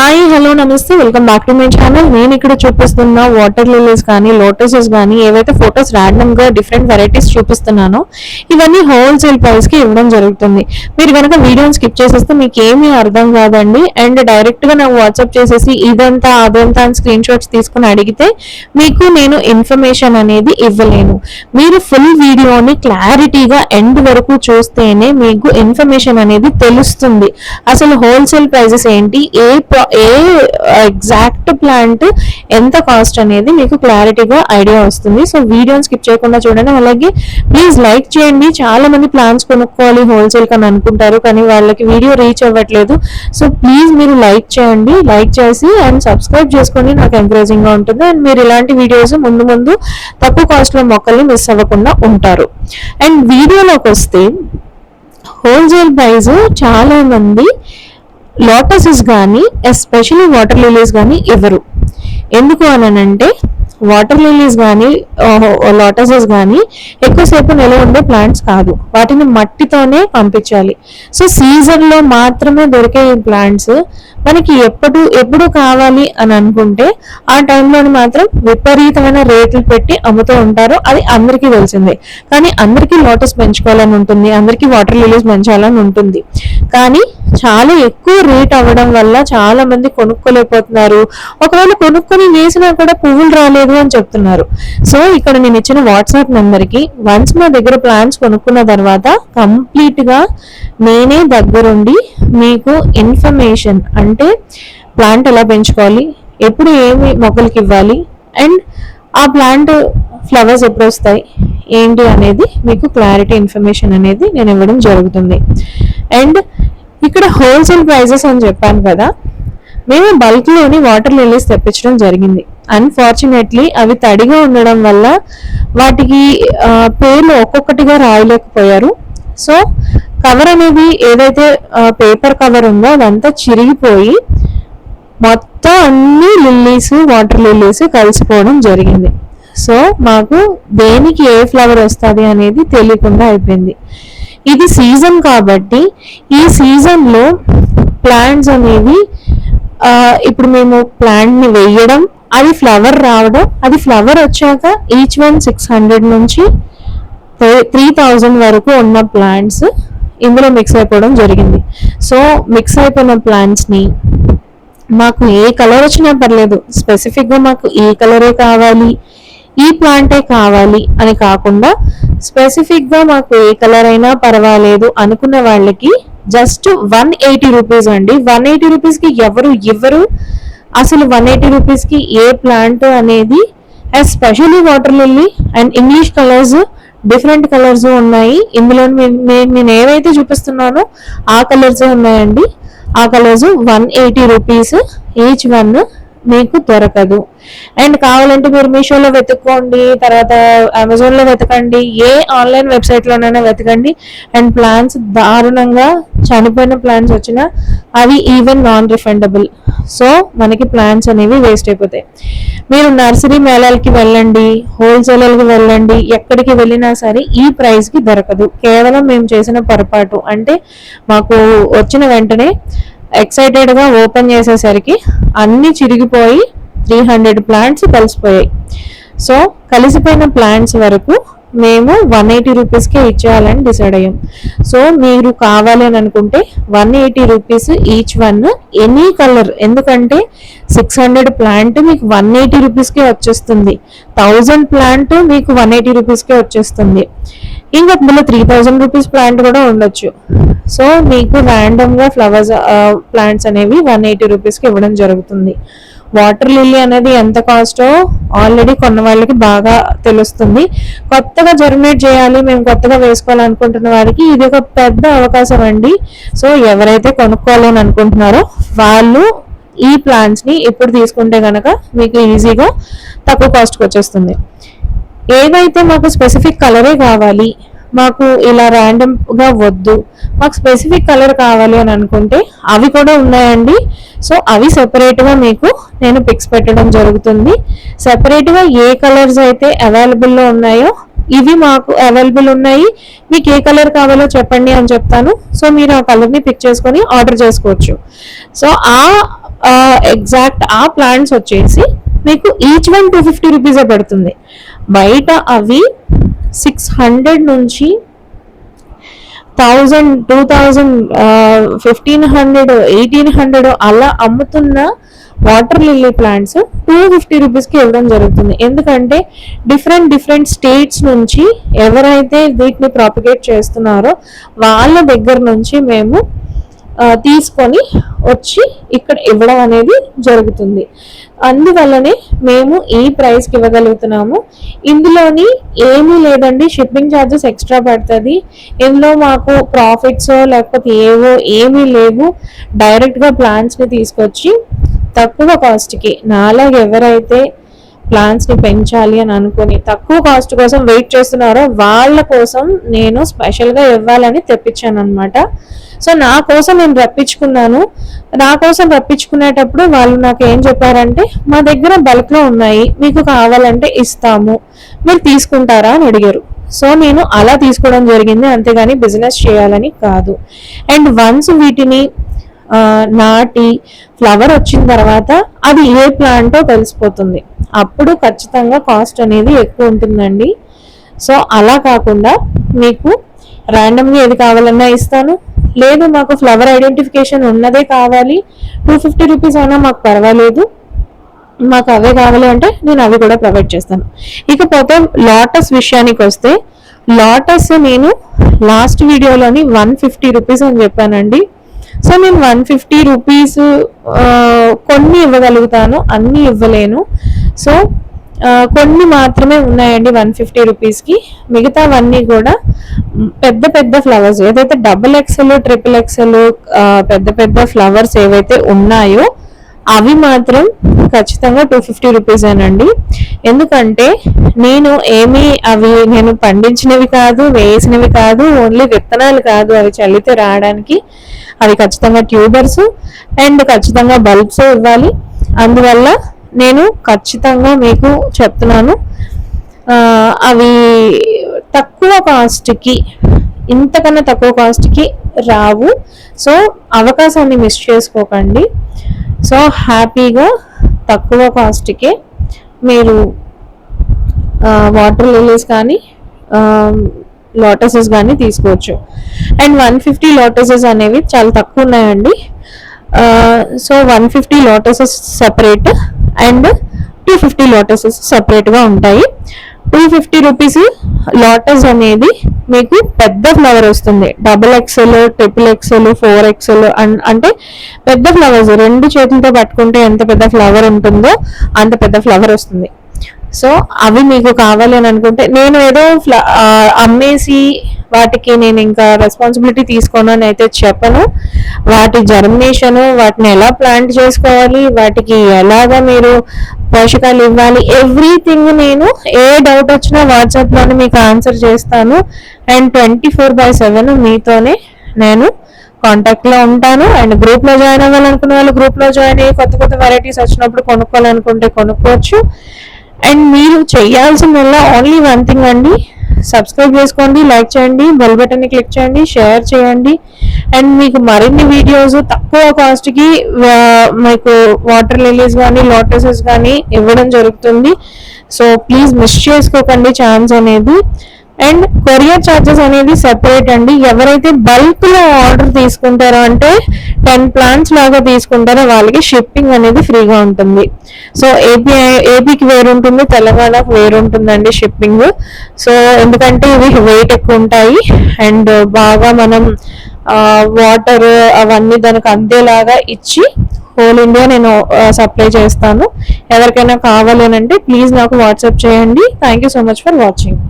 Hi hello నమస్తే. Welcome back to my channel నేను ఇక్కడ చూపిస్తున్న వాటర్ లిలీస్ కానీ లోటసెస్ కానీ ఏవైతే ఫొటోస్ ర్యాండమ్గా డిఫరెంట్ వెరైటీస్ చూపిస్తున్నానో ఇవన్నీ హోల్సేల్ ప్రైస్కి ఇవ్వడం జరుగుతుంది. మీరు కనుక వీడియోని స్కిప్ చేసేస్తే మీకు ఏమీ అర్థం కాదండి. అండ్ డైరెక్ట్గా నాకు వాట్సాప్ చేసేసి ఇదంతా అదంతా అని స్క్రీన్ షాట్స్ తీసుకుని అడిగితే మీకు నేను ఇన్ఫర్మేషన్ అనేది ఇవ్వలేను. మీరు ఫుల్ వీడియోని క్లారిటీగా ఎండ్ వరకు చూస్తేనే మీకు ఇన్ఫర్మేషన్ అనేది తెలుస్తుంది. అసలు హోల్సేల్ ప్రైజెస్ ఏంటి? ఏ ఏ ఎగ్జాక్ట్ ప్లాంట్ ఎంత కాస్ట్ అనేది మీకు క్లారిటీగా ఐడియా వస్తుంది. సో వీడియోని స్కిప్ చేయకుండా చూడండి. అలాగే ప్లీజ్ లైక్ చేయండి. చాలా మంది ప్లాన్స్ కొనుక్కోవాలి హోల్సేల్ కానీ అనుకుంటారు కానీ వాళ్ళకి వీడియో రీచ్ అవ్వట్లేదు. సో ప్లీజ్ మీరు లైక్ చేయండి. లైక్ చేసి అండ్ సబ్స్క్రైబ్ చేసుకోండి. నాకు ఎంకరేజింగ్గా ఉంటుంది. అండ్ మీరు ఇలాంటి వీడియోస్ ముందు ముందు తక్కువ కాస్ట్లో మొక్కల్ని మిస్ అవ్వకుండా ఉంటారు. అండ్ వీడియోలోకి వస్తే హోల్సేల్ ప్రైస్ చాలా మంది లోటసెస్ కానీ ఎస్పెషలీ వాటర్ లిలీస్ కానీ ఇవ్వరు ఎందుకు అనంటే వాటర్ లిలీస్ కానీ లోటసెస్ కానీ ఎక్కువసేపు నిల్వ ఉండే ప్లాంట్స్ కాదు. వాటిని మట్టితోనే పంపించాలి. సో సీజన్లో మాత్రమే దొరికే ఈ ప్లాంట్స్ మనకి ఎప్పుడు ఎప్పుడు కావాలి అని అనుకుంటే ఆ టైంలోని మాత్రం విపరీతమైన రేట్లు పెట్టి అమ్ముతూ ఉంటారు. అది అందరికీ తెలిసిందే. కానీ అందరికీ లోటస్ పెంచుకోవాలని ఉంటుంది. అందరికీ వాటర్ లిలీస్ పెంచాలని ఉంటుంది. కానీ చాలా ఎక్కువ రేట్ అవ్వడం వల్ల చాలా మంది కొనుక్కోలేకపోతున్నారు. ఒకవేళ కొనుక్కొని వేసినా కూడా పువ్వులు రాలేదు అని చెప్తున్నారు. సో ఇక్కడ నేను ఇచ్చిన వాట్సాప్ నెంబర్కి వన్స్ మా దగ్గర ప్లాన్స్ కొనుక్కున్న తర్వాత కంప్లీట్గా నేనే దగ్గరుండి మీకు ఇన్ఫర్మేషన్ అంటే ప్లాంట్ ఎలా పెంచుకోవాలి ఎప్పుడు ఏమి మొక్కలకి ఇవ్వాలి అండ్ ఆ ప్లాంట్ ఫ్లవర్స్ ఎప్పుడు వస్తాయి ఏంటి అనేది మీకు క్లారిటీ ఇన్ఫర్మేషన్ అనేది నేను ఇవ్వడం జరుగుతుంది. అండ్ ఇక్కడ హోల్సేల్ ప్రైజెస్ అని చెప్పాను కదా మేము బల్క్లోని వాటర్ లిలీస్ తెప్పించడం జరిగింది. అన్ఫార్చునేట్లీ అవి తడిగా ఉండడం వల్ల వాటికి పేర్లు ఒక్కొక్కటిగా రాయలేకపోయారు. సో కవర్ అనేది ఏదైతే పేపర్ కవర్ ఉందో అదంతా చిరిగిపోయి మొత్తం అన్ని లిల్లీస్ వాటర్ లిల్లీస్ కలిసిపోవడం జరిగింది. సో మాకు దేనికి ఏ ఫ్లవర్ వస్తుంది అనేది తెలియకుండా అయిపోయింది. ఇది సీజన్ కాబట్టి ఈ సీజన్లో ప్లాంట్స్ అనేవి ఇప్పుడు మేము ప్లాంట్ని వేయడం అది ఫ్లవర్ రావడం అది ఫ్లవర్ వచ్చాక ఈచ్ వన్ సిక్స్ హండ్రెడ్ నుంచి త్రీ థౌజండ్ వరకు ఉన్న ప్లాంట్స్ ఇందులో మిక్స్ అయిపోవడం జరిగింది. సో మిక్స్ అయిపోయిన ప్లాంట్స్ని మాకు ఏ కలర్ వచ్చినా పర్లేదు. స్పెసిఫిక్గా మాకు ఏ కలరే కావాలి? ఈ ప్లాంటే కావాలి అని కాకుండా స్పెసిఫిక్గా మాకు ఏ కలర్ అయినా పర్వాలేదు అనుకున్న వాళ్ళకి జస్ట్ వన్ ఎయిటీ రూపీస్ అండి. వన్ ఎయిటీ రూపీస్కి ఎవరు ఇవ్వరు. అసలు వన్ ఎయిటీ రూపీస్కి ఏ ప్లాంట్ అనేది especially water lily and English colours different colours ఉన్నాయి. ఇందులో నేను నేను ఏవైతే చూపిస్తున్నానో ఆ కలర్స్ ఉన్నాయండి. ఆ colours one eighty rupees each one మీకు దొరకదు. అండ్ కావాలంటే మీరు మీషోలో వెతుక్కోండి తర్వాత అమెజాన్లో వెతకండి ఏ ఆన్లైన్ వెబ్సైట్లోనైనా వెతకండి. అండ్ ప్లాన్స్ దారుణంగా చనిపోయిన ప్లాన్స్ వచ్చినా అవి ఈవెన్ నాన్ రిఫండబుల్ సో మనకి ప్లాన్స్ అనేవి వేస్ట్ అయిపోతాయి. మీరు నర్సరీ మేళాలకి వెళ్ళండి హోల్సేలర్కి వెళ్ళండి ఎక్కడికి వెళ్ళినా సరే ఈ ప్రైస్కి దొరకదు. కేవలం మేము చేసిన పొరపాటు అంటే మాకు వచ్చిన వెంటనే ఎక్సైటెడ్గా ఓపెన్ చేసేసరికి అన్ని చిరిగిపోయి త్రీ హండ్రెడ్ ప్లాంట్స్ కలిసిపోయాయి. సో కలిసిపోయిన ప్లాంట్స్ వరకు మేము వన్ ఎయిటీ రూపీస్కే ఇచ్చేయాలని డిసైడ్ అయ్యాం. సో మీరు కావాలి అని అనుకుంటే one eighty rupees each one any colour ఎందుకంటే సిక్స్ హండ్రెడ్ ప్లాంట్ మీకు వన్ ఎయిటీ రూపీస్కే వచ్చేస్తుంది. థౌజండ్ ప్లాంట్ మీకు వన్ ఎయిటీ రూపీస్కే వచ్చేస్తుంది. ఇంకా అందులో త్రీ థౌజండ్ రూపీస్ ప్లాంట్ కూడా ఉండొచ్చు. సో మీకు ర్యాండమ్గా ఫ్లవర్స్ ప్లాంట్స్ అనేవి వన్ ఎయిటీ రూపీస్కి ఇవ్వడం జరుగుతుంది. వాటర్ లిల్లీ అనేది ఎంత కాస్టో ఆల్రెడీ కొన్న వాళ్ళకి బాగా తెలుస్తుంది. కొత్తగా జర్మినేట్ చేయాలి మేము కొత్తగా వేసుకోవాలనుకుంటున్న వారికి ఇది ఒక పెద్ద అవకాశం అండి. సో ఎవరైతే కొనుక్కోవాలని అనుకుంటున్నారో వాళ్ళు ఈ ప్లాంట్స్ని ఇప్పుడు తీసుకుంటే కనుక మీకు ఈజీగా తక్కువ కాస్ట్కి వచ్చేస్తుంది. ఏవైతే మాకు స్పెసిఫిక్ కలరే కావాలి మాకు ఇలా ర్యాండమ్గా వద్దు. మాకు స్పెసిఫిక్ కలర్ కావాలి అని అనుకుంటే అవి కూడా ఉన్నాయండి. సో అవి సెపరేట్గా మీకు నేను పిక్స్ పెట్టడం జరుగుతుంది. సెపరేట్గా ఏ కలర్స్ అయితే అవైలబుల్లో ఉన్నాయో ఇవి మాకు అవైలబుల్ ఉన్నాయి. మీకు ఏ కలర్ కావాలో చెప్పండి అని చెప్తాను. సో మీరు ఆ కలర్ని పిక్ చేసుకొని ఆర్డర్ చేసుకోవచ్చు. సో ఆ ఎగ్జాక్ట్ ఆ ప్లాంట్స్ వచ్చేసి మీకు ఈచ్ వన్ టూ ఫిఫ్టీ రూపీసే పడుతుంది. బయట అవి సిక్స్ హండ్రెడ్ నుంచి thousand two thousand fifteen hundred eighteen hundred అలా అమ్ముతున్న water lily plants two fifty రూపీస్కి ఇవ్వడం జరుగుతుంది. ఎందుకంటే డిఫరెంట్ డిఫరెంట్ స్టేట్స్ నుంచి ఎవరైతే వీటిని ప్రాపిగేట్ చేస్తున్నారో వాళ్ళ దగ్గర నుంచి మేము తీసుకొని వచ్చి ఇక్కడ ఇవ్వడం అనేది జరుగుతుంది. అందువల్లనే మేము ఈ ప్రైస్కి ఇవ్వగలుగుతున్నాము. ఇందులోని ఏమీ లేదండి. షిప్పింగ్ ఛార్జెస్ ఎక్స్ట్రా పడుతుంది. ఇందులో మాకు ప్రాఫిట్స్ లేకపోతే ఏవో ఏమీ లేవు. డైరెక్ట్గా ప్లాన్స్ని తీసుకొచ్చి తక్కువ కాస్ట్కి నాలాగా ఎవరైతే ప్లాంట్స్ని పెంచాలి అని అనుకుని తక్కువ కాస్ట్ కోసం వెయిట్ చేస్తున్నారో వాళ్ళ కోసం నేను స్పెషల్గా ఇవ్వాలని తెప్పించాను అనమాట సో నా కోసం నేను రప్పించుకున్నాను. నా కోసం రప్పించుకునేటప్పుడు వాళ్ళు నాకు ఏం చెప్పారంటే మా దగ్గర బల్క్లో ఉన్నాయి మీకు కావాలంటే ఇస్తాము. మీరు తీసుకుంటారా? అని అడిగారు. సో నేను అలా తీసుకోవడం జరిగింది అంతేగాని బిజినెస్ చేయాలని కాదు. అండ్ వన్స్ వీటిని నాటి ఫ్లవర్ వచ్చిన తర్వాత అది ఏ ప్లాంటో తెలిసిపోతుంది. అప్పుడు ఖచ్చితంగా కాస్ట్ అనేది ఎక్కువ ఉంటుందండి. సో అలా కాకుండా మీకు ర్యాండమ్గా ఏది కావాలన్నా ఇస్తాను. లేదు మాకు ఫ్లవర్ ఐడెంటిఫికేషన్ ఉన్నదే కావాలి. టూ ఫిఫ్టీ రూపీస్ అయినా మాకు పర్వాలేదు. మాకు అవే కావాలి అంటే నేను అవి కూడా ప్రొవైడ్ చేస్తాను. ఇకపోతే లాటస్ విషయానికి వస్తే లాటస్ నేను లాస్ట్ వీడియోలోని వన్ ఫిఫ్టీ రూపీస్ అని చెప్పానండి. సో నేను వన్ ఫిఫ్టీ రూపీస్ కొన్ని ఇవ్వగలుగుతాను అన్నీ ఇవ్వలేను. సో కొన్ని మాత్రమే ఉన్నాయండి వన్ ఫిఫ్టీ రూపీస్కి. మిగతావన్నీ కూడా పెద్ద పెద్ద ఫ్లవర్స్ ఏదైతే డబుల్ ఎక్సెల్ ట్రిపుల్ ఎక్సెల్ పెద్ద పెద్ద ఫ్లవర్స్ ఏవైతే ఉన్నాయో అవి మాత్రం ఖచ్చితంగా టూ ఫిఫ్టీ రూపీసేనండి ఎందుకంటే నేను ఏమీ అవి నేను పండించినవి కాదు వేసినవి కాదు ఓన్లీ విత్తనాలు కాదు అవి చల్లితే రావడానికి అవి ఖచ్చితంగా ట్యూబర్స్ అండ్ ఖచ్చితంగా బల్బ్స్ ఇవ్వాలి. అందువల్ల నేను ఖచ్చితంగా మీకు చెప్తున్నాను అవి తక్కువ కాస్ట్కి ఇంతకన్నా తక్కువ కాస్ట్కి రావు. సో అవకాశాన్ని మిస్ చేసుకోకండి. సో హ్యాపీగా తక్కువ కాస్ట్కే మీరు వాటర్ లిలీస్ కానీ లోటసెస్ కానీ తీసుకోవచ్చు. అండ్ వన్ ఫిఫ్టీ లోటసెస్ అనేవి చాలా తక్కువ ఉన్నాయండి. So one fifty lotuses separate and two fifty lotuses సపరేట్గా ఉంటాయి. టూ ఫిఫ్టీ రూపీస్ లోటస్ అనేది మీకు పెద్ద ఫ్లవర్ వస్తుంది. Double XL triple XL four XL అంటే పెద్ద ఫ్లవర్స్ రెండు చేతులతో పట్టుకుంటే ఎంత పెద్ద ఫ్లవర్ ఉంటుందో అంత పెద్ద ఫ్లవర్ వస్తుంది. సో అవి మీకు కావాలి అని అనుకుంటే నేను ఏదో అమ్మేసి వాటికి నేను ఇంకా రెస్పాన్సిబిలిటీ తీసుకోను అని అయితే చెప్పను. వాటి జర్మినేషన్ వాటిని ఎలా ప్లాంట్ చేసుకోవాలి వాటికి ఎలాగా మీరు పోషకాలు ఇవ్వాలి ఎవ్రీథింగ్ నేను ఏ డౌట్ వచ్చినా వాట్సాప్లోనే మీకు ఆన్సర్ చేస్తాను. And twenty four by seven మీతోనే నేను కాంటాక్ట్లో ఉంటాను. అండ్ గ్రూప్లో జాయిన్ అవ్వాలనుకున్న వాళ్ళు గ్రూప్లో జాయిన్ అయ్యి కొత్త కొత్త వెరైటీస్ వచ్చినప్పుడు కొనుక్కోవాలనుకుంటే కొనుక్కోవచ్చు. అండ్ మీరు చేయాల్సిందల్లా ఓన్లీ వన్ థింగ్ అండి. సబ్స్క్రైబ్ చేసుకోండి లైక్ చేయండి బెల్ బటన్ని క్లిక్ చేయండి షేర్ చేయండి. అండ్ మీకు మరిన్ని వీడియోస్ తక్కువ కాస్ట్కి మీకు వాటర్ లిలీస్ కానీ లోటసెస్ కానీ ఇవ్వడం జరుగుతుంది. సో ప్లీజ్ మిస్ చేసుకోకండి ఛాన్స్ అనేది. అండ్ కొరియర్ ఛార్జెస్ అనేది సెపరేట్ అండి. ఎవరైతే బల్క్లో ఆర్డర్ తీసుకుంటారో అంటే టెన్ ప్లాన్స్ లాగా తీసుకుంటారో వాళ్ళకి షిప్పింగ్ అనేది ఫ్రీగా ఉంటుంది. సో ఏపీ ఏపీకి వేరుంటుంది తెలంగాణకు వేరు ఉంటుందండి షిప్పింగ్. సో ఎందుకంటే ఇవి వెయిట్ ఎక్కువ ఉంటాయి. అండ్ బాగా మనం వాటర్ అవన్నీ దానికి అందేలాగా ఇచ్చి హోల్ ఇండియా నేను సప్లై చేస్తాను. ఎవరికైనా కావాలి అంటే ప్లీజ్ నాకు వాట్సాప్ చేయండి. Thank you so much for watching